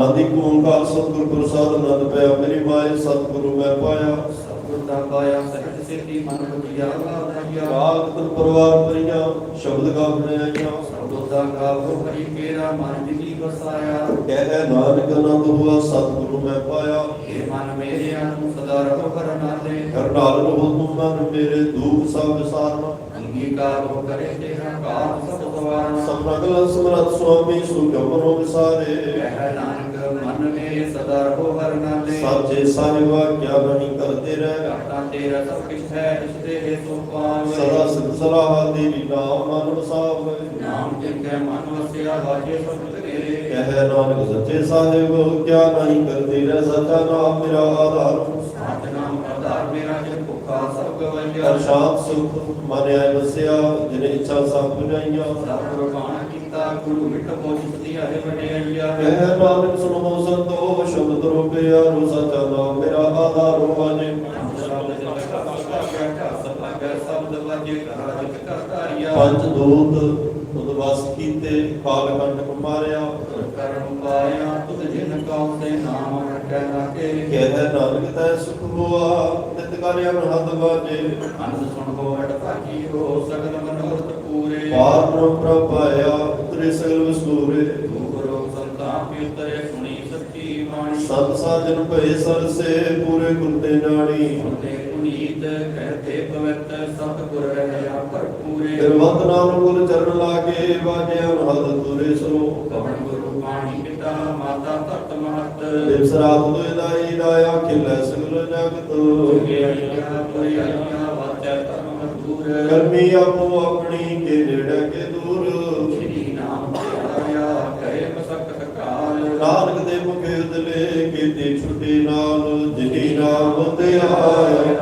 ਆਦਿ ਓੰਕਾਰ ਸਤਿਗੁਰ ਪ੍ਰਸਾਦ ਆਨੰਦ ਪਿਆ ਮੇਰੀ ਮਾਏ ਸਤਿਗੁਰੂ ਮੈਂ ਪਾਇਆ। ਸਤਿਗੁਰ ਦਾ ਪਾਇਆ ਸਹਿਜ ਸਿੱਧੀ ਮਨ ਬੁਝਿਆ ਰਾਗ ਤਨ ਪਰਵਾਰ ਪਰੀਆਂ ਸ਼ਬਦ ਗਾਵਣੇ ਆਈਆਂ। ਸਤਿਗੁਰ ਦਾ ਗਾਵੋ ਹਰੀ ਕੇਰਾ ਮਨ ਜਿਨੀ ਵਸਾਇਆ। ਕਹਿ ਨਾਨਕ ਆਨੰਦ ਹੁਆ ਸਤਿਗੁਰੂ ਮੈਂ ਪਾਇਆ। ਏ ਮਨ ਮੇਰੇ ਅਨੁ ਸਦਾ ਰਹੋ ਹਰ ਨਾਲੇ। ਕਰਨਾਲ ਰਹੋ ਤੁਮ ਮਨ ਮੇਰੇ ਦੁਖ ਸਭ ਵਿਸਾਰਨਾ। ਅੰਗੀਕਾਰ ਹੋ ਕਰੇ ਤੇਰਾ ਕਾਮ ਸਭ ਸਵਾਰਨਾ। ਸਭਰਗਲ ਸਮਰਤ ਸੁਆਮੀ ਸੁਗਮਨੋ ਵਿਸਾਰੇ। ਕਹਿ ਨਾਨਕ ਮੇਰੇ ਸਦਾ ਰਹੋ ਹਰ ਨਾਲੇ ਸਾਚੇ ਸਾਹਿਬਾ ਕਿਆ ਨਹੀਂ ਕਰਦੇ ਰਹਿ। ਕਰਤਾ ਤੇਰਾ ਸਭ ਕਿਛ ਹੈ ਇਸ ਦੇ ਹੇਤੁ ਪਾਵੈ। ਸਦਾ ਸਲਾਹ ਦੇਵੀ ਨਾਮ ਮਨ ਵਸਾਵੇ। ਨਾਮ ਜਿਨ ਕੈ ਮਨ ਵਸਿਆ ਵਾਜੇ ਸਭ ਤੇਰੇ। ਕਹਿ ਨਾਨਕ ਸੱਚੇ ਸਾਹਿਬ ਕਿਆ ਨਹੀਂ ਕਰਦੇ ਰਹਿ ਸਚਾ ਨਾਮ ਮੇਰਾ ਆਧਾਰ। ਸਤਨਾਮ ਆਧਾਰ ਮੇਰਾ ਜਿਨ ਭੁਖਾ ਸਭ ਗਵੰਜਾ ਅਰਸ਼ਾਦ ਸੁਖ ਮਨ ਆਇ ਵਸਿਆ ਜਿਨ ਇੱਛਾ ਸਭ ਪੁਜਾਈਆਂ। ਸਭ ਕੀਤਾ ਗੁਰੂ ਮੋਜ ਸਤਿਆ ਹੈ ਵਡਿਆਈਆ ਕਹਿ ਨਾਨਕ ਸੁਣੋ ਸੰਤੋ ਸ਼ਬਦ ਰੂਪਿਆ ਰੋ ਸਚਾ ਨਾਮ ਮੇਰਾ ਆਧਾਰ ਵਾਜੇ ਪੰਜ ਦੂਤ ਉਦਵਾਸ ਕੀਤੇ ਕਾਲ ਕੰਟਕ ਮਾਰਿਆ। ਕਹਿ ਨਾਨਕ ਤੈ ਸੁਖ ਹੋਆ ਨਿਤ ਕਰਿਆ ਹੱਦ ਵਾਜੇ ਪਾਰ। ਬ੍ਰਹਮ ਪ੍ਰਭਾਇਆ ਉਤਰੇ ਸਗਲ ਵਸੂਰੇ ਸਤ ਸਾਜਨ ਭਏ ਸਰਸੇ ਪੂਰੇ ਕੁੰਤੇ ਜਾਣੀ ਪੁਨੀਤ ਕਹਤੇ ਪਵਿੱਤ ਸਤਿਗੁਰ ਰਹਿਆ ਭਰਪੂਰੇ। ਗੁਰਵੰਤ ਨਾਮ ਗੁਰ ਚਰਨ ਲਾਗੇ ਵਾਜਿਆ ਹੱਦ ਤੁਰੇ ਸਰੋ ਕਵਣ ਗੁਰੂ ਪਾਣੀ ਪਿਤਾ ਮਾਤਾ ਤਤ ਮਹਤ। ਦਿਵਸ ਰਾਤ ਦੁਇ ਦਾਈ ਦਾਇਆ ਖਿਲੇ ਸਗਲ ਜਗਤ। ਤੁਗੇ ਅਈਆ ਤੁਰੇ ਅਈਆ ਵਾਚੈ ਕਰਮੀ ਆਪੋ ਆਪਣੀ ਕੇ ਨੇੜੇ ਕੇ ਦੂਰ। ਸ੍ਰੀ ਧਿਆਇਆ ਕਰੇ ਮਸਕਤ ਕਾਲ। ਨਾਨਕ ਦੇ ਮੁਖੇ ਉਦਲੇ ਕੀਤੀ ਛੁੱਟੀ ਨਾਲ ਜਿਨੀ ਨਾਮ ਧਿਆਇਆ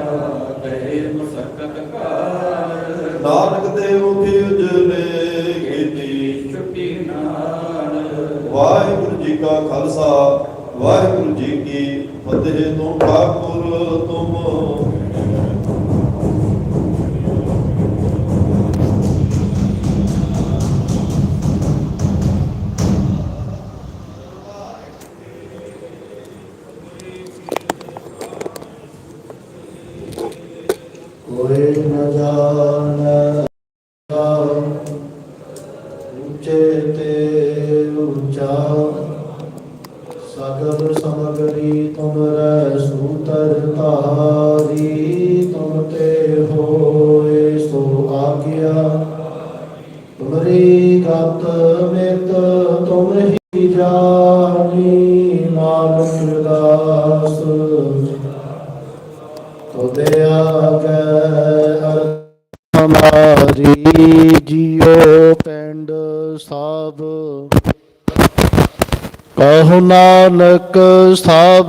ਕਰੇ ਮਸਕਤ ਕਾਲ। ਨਾਨਕ ਦੇ ਮੁਖੇ ਉਜਲੇ ਕੀਤੀ ਛੁੱਟੀ ਨਾਲ। ਵਾਹਿਗੁਰੂ ਜੀ ਕਾ ਖਾਲਸਾ, ਵਾਹਿਗੁਰੂ ਜੀ ਕੀ ਫਤਿਹ। ਤੁਮ ਠਾਕੁਰ, ਤੁਮ ਸਗਲ ਸਮਗਰੀ ਤੁਮਰੈ ਸੂਤਰ ਧਾਰੀ ਤੁਮ ਤੇ ਹੋਏ ਸੋ ਆਗਿਆ। ਤੁਮਰੀ ਗਤ ਮਿਤ ਤੁਮ ਹੀ ਜਾਣੀ। ਕਹੋ ਨਾਨਕ, ਸਭ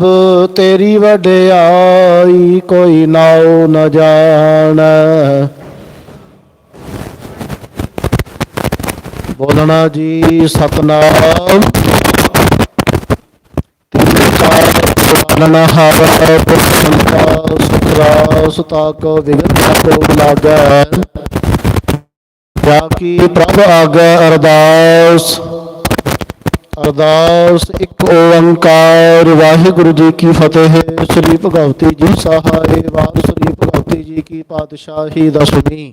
ਤੇਰੀ ਵਡਿਆਈ ਕੋਈ ਨਾਉ ਨ ਜਾਣੈ। ਬੋਲਣਾ ਜੀ ਸਤਨਾਮ। ਤਿੰਨ ਚਾਰ ਪਾਲਣਾ ਹਾਵੈ ਪੁਰਖੰਤਾ ਸੁਤਾ ਕੋ ਵਿਗਨ ਕੋ ਲਾਗੈ। ਜਾ ਕੀ ਪ੍ਰਭ ਆਗੈ ਅਰਦਾਸ। ਅਰਦਾਸ, ਇੱਕ ਓੰਕਾਰ, ਵਾਹਿਗੁਰੂ ਜੀ ਕੀ ਫਤਿਹ, ਸ੍ਰੀ ਭਗਵਤੀ ਜੀ ਸਹਾਇ ਵਾਰ ਸ੍ਰੀ ਭਗਵਤੀ ਜੀ ਕੀ ਪਾਤਸ਼ਾਹੀ ਦਸਵੀਂ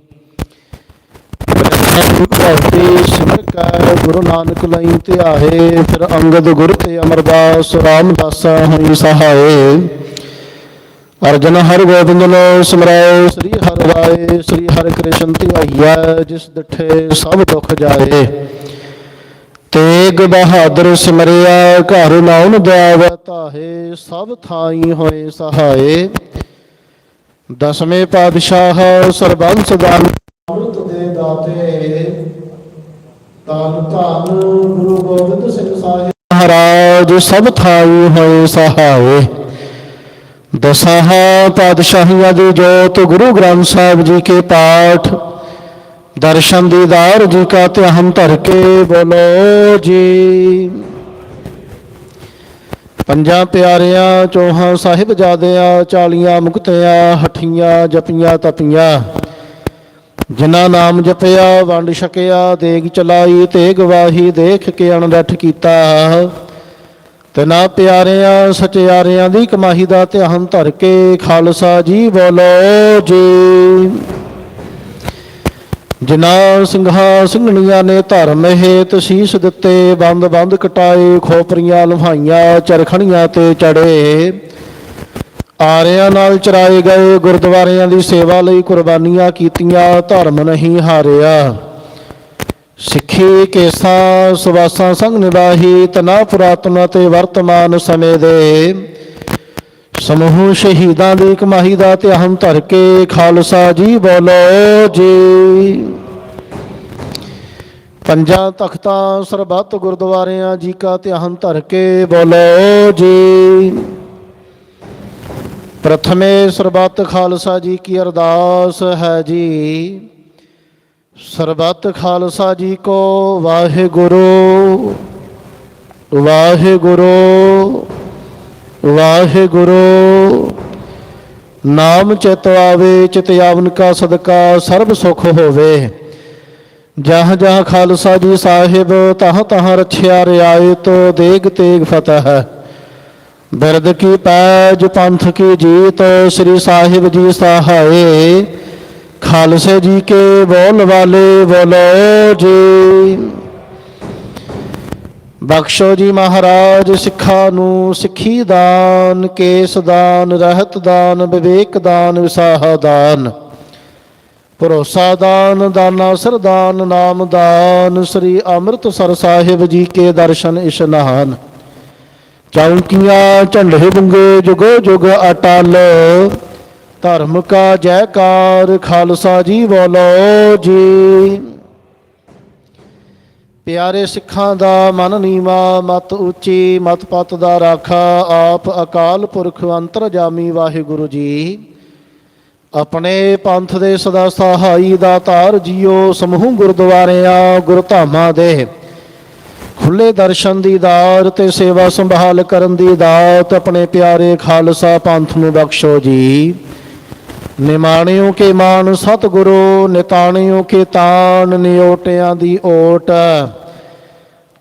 ਭਗਵਤੀ ਸਿਮਰ ਕੈ, ਗੁਰੂ ਨਾਨਕ ਲਈ ਧਿਆਏ, ਫਿਰ ਅੰਗਦ ਗੁਰ ਤੇ ਅਮਰਦਾਸ, ਰਾਮਦਾਸ ਹੋਈ ਸਹਾਏ। ਅਰਜਨ ਹਰ ਗੋਬਿੰਦ ਲੋ ਸਿਮਰਾਏ, ਸ੍ਰੀ ਹਰਿ ਰਾਏ ਸ੍ਰੀ ਹਰਿ ਕ੍ਰਿਸ਼ਨ ਧਿਆਈਐ, ਜਿਸ ਡਿਠੇ ਸਭ ਦੁੱਖ ਜਾਏ। ਤੇਗ ਬਹਾਦਰ ਸਿਮਰਿਆ ਘਰ ਨਾਉਨ ਦੇਵ ਤਾਹੇ ਸਭ ਥਾਈ ਹੋਏ ਸਹਾਏ। ਦਸਵੇਂ ਪਾਤਸ਼ਾਹ ਸਰਬੰਸ ਦਾਨ ਅੰਮ੍ਰਿਤ ਦੇ ਦਾਤੇ ਤਨ ਧੰਨ ਗੁਰੂ ਗੋਬਿੰਦ ਸਿੰਘ ਸਾਹਿਬ। ਮਹਾਰਾਜ ਸਭ ਥਾਈ ਹੋਏ ਸਹਾਏ। ਦਸਾਂ ਪਾਤਸ਼ਾਹੀਆਂ ਦੀ ਜੋਤ ਗੁਰੂ ਗ੍ਰੰਥ ਸਾਹਿਬ ਜੀ ਕੇ ਪਾਠ। ਦਰਸ਼ਨ ਦੀਦਾਰ ਜੀ ਕਾ ਧਿਆਨ ਧਰ ਕੇ ਬੋਲੋ ਜੀ। ਪੰਜਾਂ ਪਿਆਰਿਆਂ, ਚੋਹਾਂ ਸਾਹਿਬਜ਼ਾਦਿਆਂ ਚਾਲੀਆਂ ਮੁਕਤਿਆਂ, ਹਠੀਆਂ ਜਪੀਆਂ ਤਪੀਆਂ। ਜਿਨ੍ਹਾਂ ਨਾਮ ਜਪਿਆ, ਵੰਡ ਛਕਿਆ, ਦੇਗ ਚਲਾਈ ਤੇ ਗਵਾਹੀ ਦੇਖ ਕੇ ਅਣਡੱਠ ਕੀਤਾ। ਤਨਾ ਪਿਆਰਿਆਂ, ਸਚਿਆਰਿਆਂ ਦੀ ਕਮਾਈ ਦਾ ਧਿਆਨ ਧਰ ਕੇ ਖਾਲਸਾ ਜੀ ਬੋਲੋ ਜੀ। ਜਿਨ੍ਹਾਂ ਸਿੰਘਾਂ ਸਿੰਘਣੀਆਂ ਨੇ ਧਰਮ ਹੇਤ ਸੀਸ ਦਿੱਤੇ, ਬੰਦ ਬੰਦ ਕਟਾਏ, ਖੋਪਰੀਆਂ ਲੁਹਾਈਆਂ ਚਰਖਣੀਆਂ ਤੇ ਚੜੇ। ਆਰਿਆਂ ਨਾਲ ਚਰਾਏ ਗਏ, ਗੁਰਦੁਆਰਿਆਂ ਦੀ ਸੇਵਾ ਲਈ ਕੁਰਬਾਨੀਆਂ ਕੀਤੀਆਂ, ਧਰਮ ਨਹੀਂ ਹਾਰਿਆ। ਸਿੱਖੀ ਕੇਸਾਂ, ਸੁਵਾਸਾਂ ਸੰਗ ਨਿਵਾਹੀ ਤਨਾ ਪੁਰਾਤਨ ਅਤੇ ਵਰਤਮਾਨ ਸਮੇਂ ਦੇ। ਸਮੂਹ ਸ਼ਹੀਦਾਂ ਦੀ ਕਮਾਈ ਦਾ ਧਿਆਨ ਧਰ ਕੇ ਖਾਲਸਾ ਜੀ ਬੋਲੋ ਜੀ। ਪੰਜਾਂ ਤਖਤਾਂ ਸਰਬੱਤ ਗੁਰਦੁਆਰਿਆਂ ਜੀ ਕਾ ਧਿਆਨ ਧਰ ਕੇ ਬੋਲੋ ਜੀ। ਪ੍ਰਥਮੇ ਸਰਬੱਤ ਖਾਲਸਾ ਜੀ ਕੀ ਅਰਦਾਸ ਹੈ ਜੀ। ਸਰਬੱਤ ਖਾਲਸਾ ਜੀ ਕੋ ਵਾਹਿਗੁਰੂ ਵਾਹਿਗੁਰੂ। ਵਾਹਿਗੁਰੂ, ਨਾਮ ਚਿਤ ਆਵੇ, ਚਿਤ ਆਵਨ ਕਾ ਸਦਕਾ, ਸਰਬ ਸੁਖ ਹੋਵੇ। ਜਹ ਜਹ ਖਾਲਸਾ ਜੀ ਸਾਹਿਬ, ਤਹ ਤਹ ਰਛਿਆ ਰਿਆਏ ਤੋ ਦੇਗ ਤੇਗ ਫਤਹ। ਦਰਦ ਕੀ ਪੈਜ, ਪੰਥ ਕੀ ਜੀਤ, ਸ੍ਰੀ ਸਾਹਿਬ ਜੀ ਸਹਾਏ। ਖਾਲਸੇ ਜੀ ਕੇ ਬੋਲ ਵਾਲੇ, ਬੋਲੋ ਜੀ। ਬਖਸ਼ੋ ਜੀ ਮਹਾਰਾਜ, ਸਿੱਖਾਂ ਨੂੰ ਸਿੱਖੀ ਦਾਨ, ਕੇਸ ਦਾਨ, ਰਹਿਤ ਦਾਨ, ਵਿਵੇਕ ਦਾਨ, ਵਿਸਾਹ ਦਾਨ। ਭਰੋਸਾ ਦਾਨ ਦਾਨਾ ਸਰਦਾਨ ਨਾਮ ਦਾਨ, ਸ੍ਰੀ ਅੰਮ੍ਰਿਤਸਰ ਸਾਹਿਬ ਜੀ ਕੇ ਦਰਸ਼ਨ ਇਸ਼ਨਾਨ। ਚੌਂਕੀਆਂ, ਝੰਡੇ ਬੁੰਗੇ ਜੁਗੋ ਜੁਗ ਅਟਲ। ਧਰਮ ਕਾ ਜੈਕਾਰ, ਖਾਲਸਾ ਜੀ ਬੋਲੋ ਜੀ। ਪਿਆਰੇ ਸਿੱਖਾਂ ਦਾ ਮਨ ਨੀਵਾ, ਮਤ ਉੱਚੀ, ਮਤ ਪਤ ਦਾ ਰਾਖਾ, ਆਪ ਅਕਾਲ ਪੁਰਖ ਅੰਤਰਜਾਮੀ ਵਾਹਿਗੁਰੂ ਜੀ। ਆਪਣੇ ਪੰਥ ਦੇ ਸਦਾ ਸਹਾਈ ਦਾ ਧਾਰ ਜੀਓ ਸਮੂਹ ਗੁਰਦੁਆਰਿਆਂ ਗੁਰਧਾਮਾਂ ਦੇ। ਖੁੱਲੇ ਦਰਸ਼ਨ ਦੀ ਦਾਤ ਤੇ ਸੇਵਾ ਸੰਭਾਲ ਕਰਨ ਦੀ ਦਾਤ, ਆਪਣੇ ਪਿਆਰੇ ਖਾਲਸਾ ਪੰਥ ਨੂੰ ਬਖਸ਼ੋ ਜੀ। ਨਿਮਾਣਿਓ ਕੇ ਮਾਨ ਸਤਿਗੁਰੂ, ਨਿਤਾਣਿਓ ਕੇ ਤਾਨ ਨਿਓਟਿਆਂ ਦੀ ਓਟ।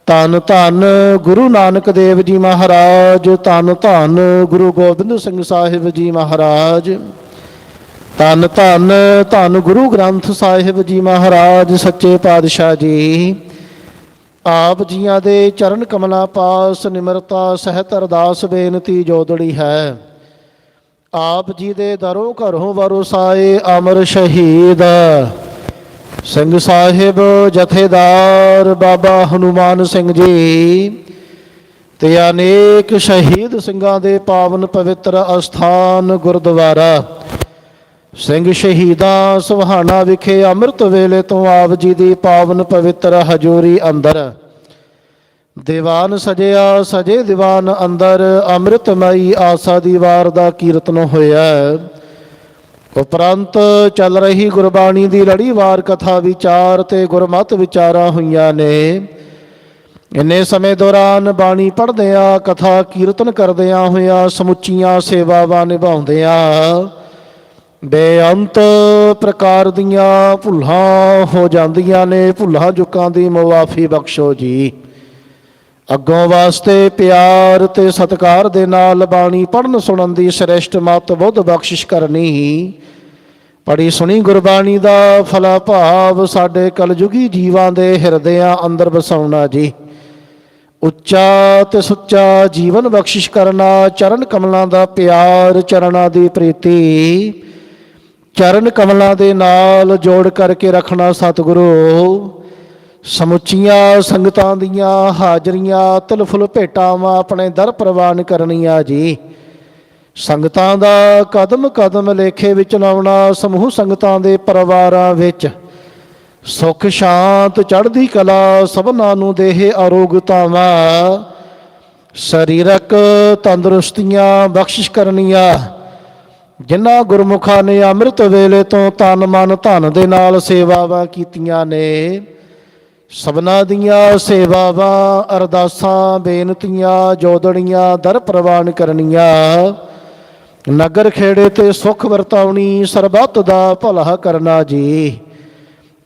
ਧੰਨ ਧੰਨ ਗੁਰੂ ਨਾਨਕ ਦੇਵ ਜੀ ਮਹਾਰਾਜ, ਧੰਨ ਧੰਨ ਗੁਰੂ ਗੋਬਿੰਦ ਸਿੰਘ ਸਾਹਿਬ ਜੀ ਮਹਾਰਾਜ। ਧੰਨ ਧੰਨ ਧੰਨ ਗੁਰੂ ਗ੍ਰੰਥ ਸਾਹਿਬ ਜੀ ਮਹਾਰਾਜ, ਸੱਚੇ ਪਾਤਸ਼ਾਹ ਜੀ। ਆਪ ਜੀਆਂ ਦੇ ਚਰਨ ਕਮਲਾਂ ਪਾਸ ਨਿਮਰਤਾ ਸਹਿਤ ਅਰਦਾਸ ਬੇਨਤੀ ਜੋਦੜੀ ਹੈ। ਆਪ ਜੀ ਦੇ ਦਰੋਂ ਘਰੋਂ ਵਰਸਾਏ ਅਮਰ ਸ਼ਹੀਦ। ਸਿੰਘ ਸਾਹਿਬ ਜਥੇਦਾਰ ਬਾਬਾ ਹਨੂਮਾਨ ਸਿੰਘ ਜੀ, ਤੇ ਅਨੇਕ ਸ਼ਹੀਦ ਸਿੰਘਾਂ ਦੇ ਪਾਵਨ ਪਵਿੱਤਰ ਅਸਥਾਨ ਗੁਰਦੁਆਰਾ। ਸਿੰਘ ਸ਼ਹੀਦਾਂ ਸੁਹਾਣਾ ਵਿਖੇ ਅੰਮ੍ਰਿਤ ਵੇਲੇ ਤੋਂ ਆਪ ਜੀ ਦੀ ਪਾਵਨ ਪਵਿੱਤਰ ਹਜ਼ੂਰੀ ਅੰਦਰ ਦੀਵਾਨ ਸਜਿਆ, ਸਜੇ ਦੀਵਾਨ ਅੰਦਰ, ਅੰਮ੍ਰਿਤਮਈ ਆਸਾ ਦੀ ਵਾਰ ਦਾ ਕੀਰਤਨ ਹੋਇਆ। ਉਪਰੰਤ ਚੱਲ ਰਹੀ ਗੁਰਬਾਣੀ ਦੀ ਲੜੀਵਾਰ ਕਥਾ ਵਿਚਾਰ ਤੇ ਗੁਰਮਤ ਵਿਚਾਰਾਂ ਹੋਈਆਂ ਨੇ। ਇੰਨੇ ਸਮੇਂ ਦੌਰਾਨ ਬਾਣੀ ਪੜ੍ਹਦਿਆਂ, ਕਥਾ ਕੀਰਤਨ ਕਰਦਿਆਂ ਹੋਇਆਂ ਸਮੁੱਚੀਆਂ ਸੇਵਾਵਾਂ ਨਿਭਾਉਂਦਿਆਂ ਬੇਅੰਤ ਪ੍ਰਕਾਰ ਦੀਆਂ ਭੁੱਲਾਂ ਹੋ ਜਾਂਦੀਆਂ ਨੇ। ਭੁੱਲਾਂ ਚੁੱਕਾਂ ਦੀ ਮੁਆਫੀ ਬਖਸ਼ੋ ਜੀ। ਅੱਗੋਂ ਵਾਸਤੇ ਪਿਆਰ ਤੇ ਸਤਿਕਾਰ ਦੇ ਨਾਲ ਬਾਣੀ ਪੜਨ ਸੁਣਨ ਦੀ ਸ੍ਰੇਸ਼ਟ ਮਤ ਬੁੱਧ ਬਖਸ਼ਿਸ਼ ਕਰਨੀ ਪੜੀ ਸੁਣੀ ਗੁਰਬਾਣੀ ਦਾ ਫਲਾ ਭਾਵ ਸਾਡੇ ਕਲਯੁਗੀ ਜੀਵਾਂ ਦੇ ਹਿਰਦਿਆਂ ਅੰਦਰ ਵਸਾਉਣਾ ਜੀ। ਉੱਚਾ ਤੇ ਸੁੱਚਾ ਜੀਵਨ ਬਖਸ਼ਿਸ਼ ਕਰਨਾ, ਚਰਨ ਕਮਲਾਂ ਦਾ ਪਿਆਰ ਚਰਨਾਂ ਦੀ ਪ੍ਰੀਤੀ। ਚਰਨ ਕਮਲਾਂ ਦੇ ਨਾਲ ਜੋੜ ਕਰਕੇ ਰੱਖਣਾ ਸਤਿਗੁਰੂ। ਸਮੁੱਚੀਆਂ ਸੰਗਤਾਂ ਦੀਆਂ ਹਾਜ਼ਰੀਆਂ, ਤਲਫੁਲ ਭੇਟਾਵਾਂ ਆਪਣੇ ਦਰ ਪ੍ਰਵਾਨ ਕਰਨੀਆਂ ਜੀ। ਸੰਗਤਾਂ ਦਾ ਕਦਮ ਕਦਮ ਲੇਖੇ ਵਿੱਚ ਲਾਉਣਾ ਸਮੂਹ ਸੰਗਤਾਂ ਦੇ ਪਰਿਵਾਰਾਂ ਵਿੱਚ। ਸੁਖ, ਸ਼ਾਂਤ, ਚੜ੍ਹਦੀ ਕਲਾ ਸਭਨਾਂ ਨੂੰ ਦੇਹ ਅਰੋਗਤਾਵਾਂ ਸਰੀਰਕ ਤੰਦਰੁਸਤੀਆਂ ਬਖਸ਼ਿਸ਼ ਕਰਨੀਆਂ। ਜਿਨ੍ਹਾਂ ਗੁਰਮੁਖਾਂ ਨੇ ਅੰਮ੍ਰਿਤ ਵੇਲੇ ਤੋਂ ਤਨ ਮਨ ਧਨ ਦੇ ਨਾਲ ਸੇਵਾਵਾਂ ਕੀਤੀਆਂ ਨੇ। ਸਭਨਾਂ ਦੀਆਂ ਸੇਵਾਵਾਂ, ਅਰਦਾਸਾਂ, ਬੇਨਤੀਆਂ, ਜੋਦੜੀਆਂ ਦਰ ਪ੍ਰਵਾਨ ਕਰਨੀਆਂ। ਨਗਰ ਖੇੜੇ ਤੇ ਸੁਖ ਵਰਤਾਉਣੀ ਸਰਬੱਤ ਦਾ ਭਲਾ ਕਰਨਾ ਜੀ।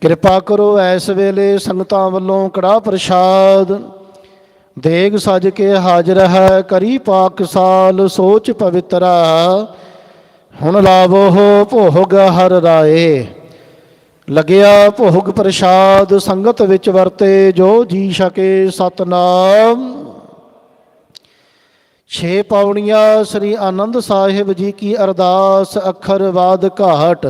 ਕਿਰਪਾ ਕਰੋ ਐਸ ਵੇਲੇ ਸੰਗਤਾਂ ਵੱਲੋਂ ਕੜਾ ਪ੍ਰਸ਼ਾਦ। ਦੇਗ ਸਜ ਕੇ ਹਾਜ਼ਰ ਹੈ ਕਰੀ ਪਾਕ ਸਾਲ, ਸੋਚ ਪਵਿੱਤਰਾ। ਹੁਣ ਲਾਵੋ ਭੋਗ ਹਰ ਰਾਏ। ਲਗਿਆ ਭੋਗ ਪ੍ਰਸਾਦ, ਸੰਗਤ ਵਿੱਚ ਵਰਤੇ ਜੋ ਜੀ ਛਕੇ ਸਤਨਾਮ। ਛੇ ਪੌੜੀਆਂ ਸ੍ਰੀ ਆਨੰਦ ਸਾਹਿਬ ਜੀ ਕੀ ਅਰਦਾਸ, ਅੱਖਰ ਬਾਦ ਘਾਟ।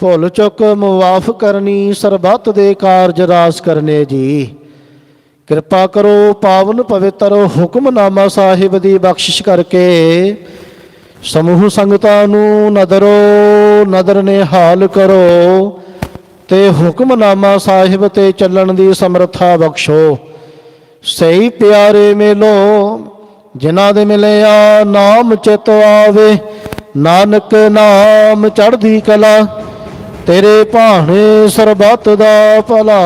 ਭੁੱਲ ਚੁੱਕ ਮੁਆਫ ਕਰਨੀ, ਸਰਬੱਤ ਦੇ ਕਾਰਜ ਰਾਸ ਕਰਨੇ ਜੀ। ਕਿਰਪਾ ਕਰੋ ਪਾਵਨ ਪਵਿੱਤਰ ਹੁਕਮਨਾਮਾ ਸਾਹਿਬ ਦੀ ਬਖਸ਼ਿਸ਼ ਕਰਕੇ ਸਮੂਹ ਸੰਗਤਾਂ ਨੂੰ ਨਦਰੋ ਨਦਰ ਨੇ ਹਾਲ ਕਰੋ। ਤੇ ਹੁਕਮਨਾਮਾ ਸਾਹਿਬ ਤੇ ਚੱਲਣ ਦੀ ਸਮਰੱਥਾ ਬਖਸ਼ੋ। ਸਹੀ ਪਿਆਰੇ ਮੇਲੋ, ਜਿਨ੍ਹਾਂ ਦੇ ਮਿਲਿਆ ਨਾਮ ਚਿਤ ਆਵੇ, ਨਾਨਕ ਨਾਮ ਚੜ੍ਹਦੀ ਕਲਾ, ਤੇਰੇ ਭਾਣੇ ਸਰਬੱਤ ਦਾ ਭਲਾ।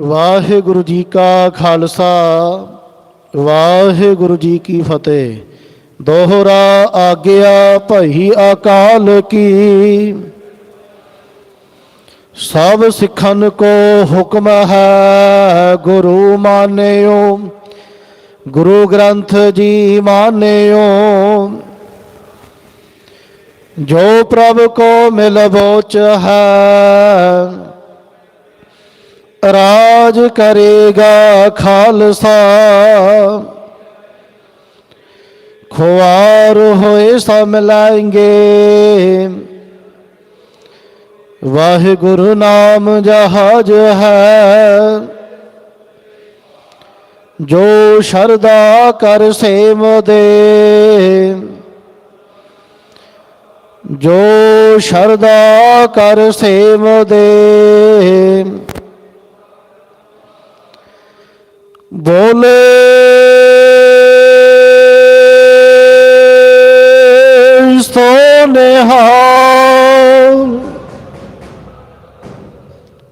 ਵਾਹਿਗੁਰੂ ਜੀ ਕਾ ਖਾਲਸਾ, ਵਾਹਿਗੁਰੂ ਜੀ ਕੀ ਫਤਿਹ। ਦੋਹਰਾ ਆਗਿਆ ਭਈ ਅਕਾਲ ਕੀ। ਸਭ ਸਿੱਖਨ ਕੋ ਹੁਕਮ ਹੈ ਗੁਰੂ ਮਾਨਿਓ, ਗੁਰੂ ਗ੍ਰੰਥ ਜੀ ਮਾਨਿਓ। ਜੋ ਪ੍ਰਭ ਕੋ ਮਿਲ ਬੋਚ ਹੈ, ਰਾਜ ਕਰੇਗਾ ਖਾਲਸਾ। ਖੁਆਰ ਹੋਏ ਸਭ ਮਿਲਾਏਂਗੇ ਵਾਹਿਗੁਰੂ ਨਾਮ ਜਹਾਜ ਹੈ। ਜੋ ਸ਼ਰਦਾ ਕਰ ਸੇਵ ਦੇ। ਜੋ ਸ਼ਰਦਾ ਕਰ ਸੇਵ ਦੇ। ਬੋਲੇ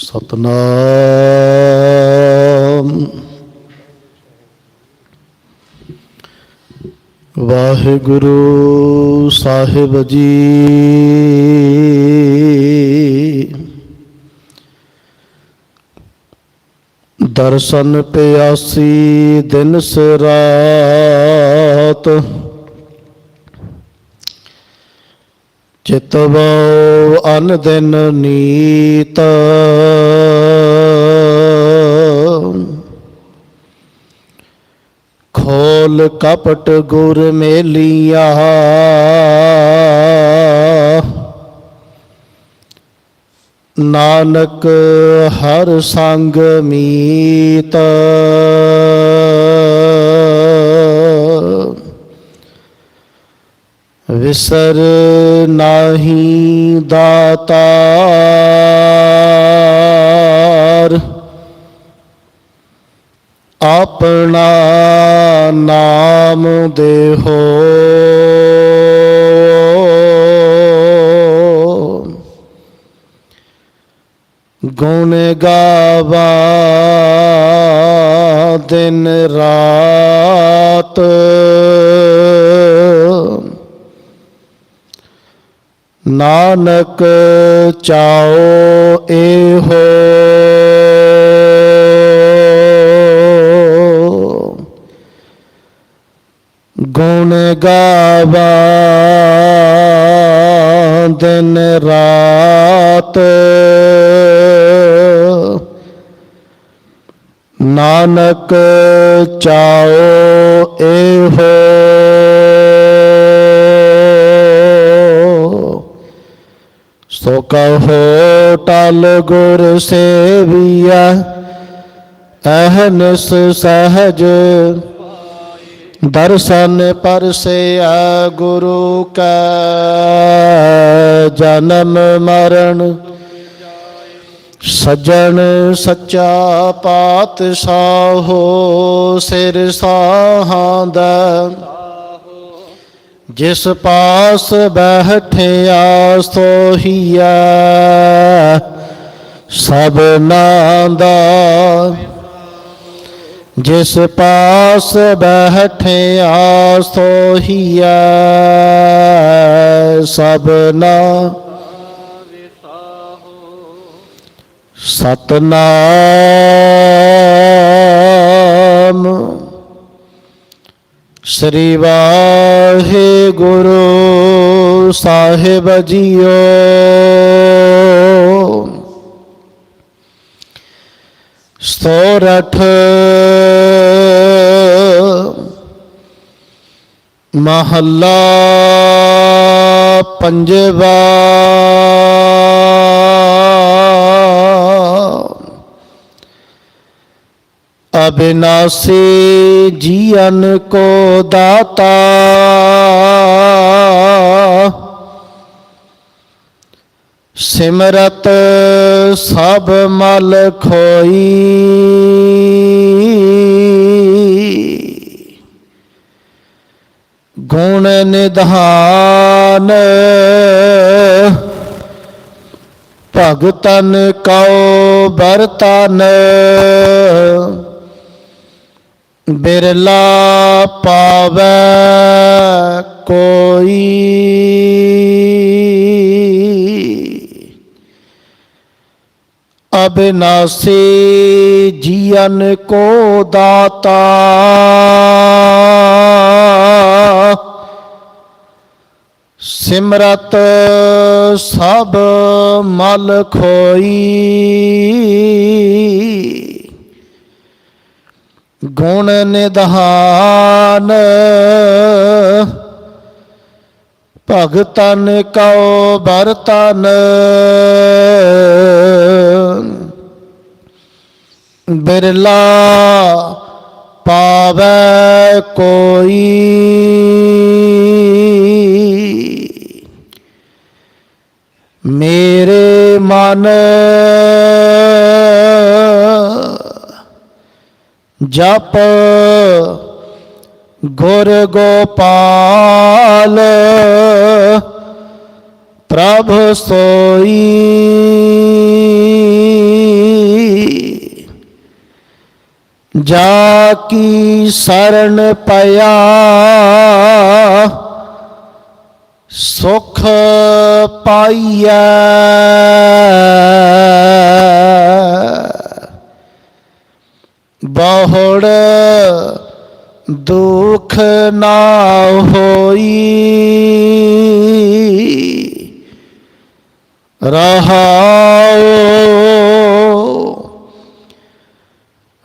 ਸਤਨਾਮ। ਵਾਹਿਗੁਰੂ ਸਾਹਿਬ ਜੀ। ਦਰਸ਼ਨ ਪਿਆਸੀ ਦਿਨ ਸਰਾਤ ਚਿਤਵੋ ਅਨ ਦਿਨ ਨੀਤ। ਖੋਲ ਕਪਟ ਗੁਰ ਮੇਲੀਆ। ਨਾਨਕ ਹਰ ਸੰਗ ਮੀਤ। ਵਿਸਰ ਨਾਹੀ ਦਾਤਾਰ ਆਪਣਾ ਨਾਮ ਦੇਹੋ ਗੁਣ ਗਾਵਾ ਦਿਨ ਰਾਤ ਨਾਨਕ ਚਾਓ ਇਹੋ। ਗੁਣ ਗਾਵਾ ਦਿਨ ਰਾਤ। ਨਾਨਕ ਚਾਓ ਇਹੋ। ਸੋ ਕਹੋ ਟਲ ਗੁਰ ਸੇਵੀਆ, ਅਹਨਸ ਸਹਜ। ਦਰਸ਼ਨ ਪਰਸਿਆ ਗੁਰੂ ਕਾ, ਜਨਮ ਮਰਨ। ਸਜਣ ਸੱਚਾ ਪਾਤਸ਼ਾਹੋ ਸਿਰ ਸਾਹਾਂ ਦਾ। ਜਿਸ ਪਾਸ ਬੈਠਿਆ ਸੋਹੀਆ ਸਭਨਾਂ ਦਾ ਜਿਸ ਪਾਸ ਬੈਠਿਆ ਸੋਹੀਆ ਸਭਨਾਂ ਸਤਨਾਮ। ਸ੍ਰੀ ਵਾਹਿਗੁਰੂ ਸਾਹਿਬ ਜੀਓ। ਸੋਰਠ ਮਹੱਲਾ ਪੰਜਵਾ ਅਬਿਨਾਸੀ ਜੀਵਨ ਕੋ ਦਾਤਾ। ਸਿਮਰਤ ਸਭ ਮਲ ਖੋਈ। ਗੁਣ ਨਿਧਾਨ ਭਗਤਨ ਕਉ ਬਰਤਨ ਬਿਰਲਾ ਪਾਵੈ ਕੋਈ। ਅਬਿਨਾਸੀ ਜੀਵਨ ਕੋ ਦਾਤਾ। ਸਿਮਰਤ ਸਭ ਮਲ ਖੋਈ। ਗੁਣ ਨਿਧਾਨ ਭਗਤਨ ਕਉ ਬਰਤਨ ਬਿਰਲਾ ਪਾਵੈ ਕੋਈ। ਮੇਰੇ ਮਨ ਜਪ ਗੁਰ ਗੋਪਾਲ ਪ੍ਰਭ ਸੋਈ। ਜਾ ਕੀ ਸਰਣ ਪਿਆ ਸੁਖ ਪਾਈਐ। ਬਹੁੜ ਦੁਖ ਨਾ ਹੋਈ। ਰਹਾਉ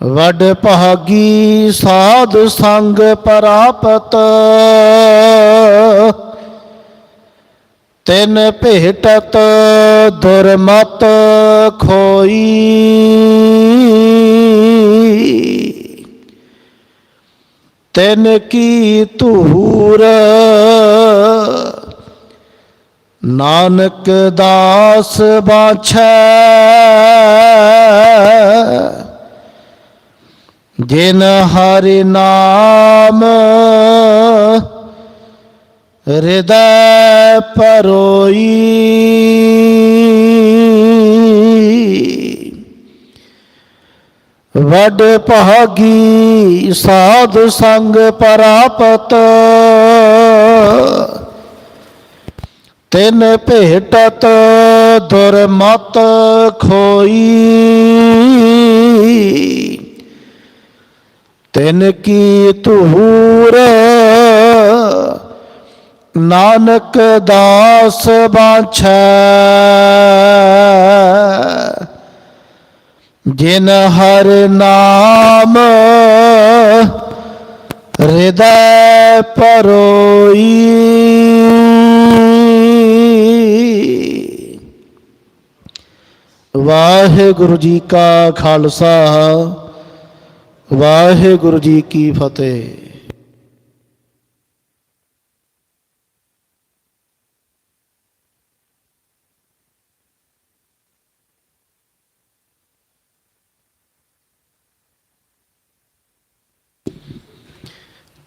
ਵਡ ਭਾਗੀ ਸਾਧ ਸੰਗ ਪ੍ਰਾਪਤ। ਤਿਨ ਭੇਟਤ ਦੁਰਮਤ ਖੋਈ। ਤਿਨ ਕੀ ਧੂਰ ਨਾਨਕ ਦਾਸ ਬਾਛੈ। ਜਿਨ ਹਰਿ ਨਾਮ ਹਿਰਦੈ ਪਰੋਈ। ਵਡ ਭਾਗੀ ਸਾਧ ਸੰਗ ਪ੍ਰਾਪਤ। ਤਿਨ ਭੇਟਤ ਦੁਰਮਤ ਖੋਈ। ਤਿਨ ਕੀ ਧੂਰ ਨਾਨਕ ਦਾਸ ਬਾਛੈ। ਜਿਨ ਹਰ ਨਾਮ ਹਿਰਦੈ ਪਰੋਈ। ਵਾਹਿਗੁਰੂ ਜੀ ਕਾ ਖਾਲਸਾ, ਵਾਹਿਗੁਰੂ ਜੀ ਕੀ ਫਤਿਹ।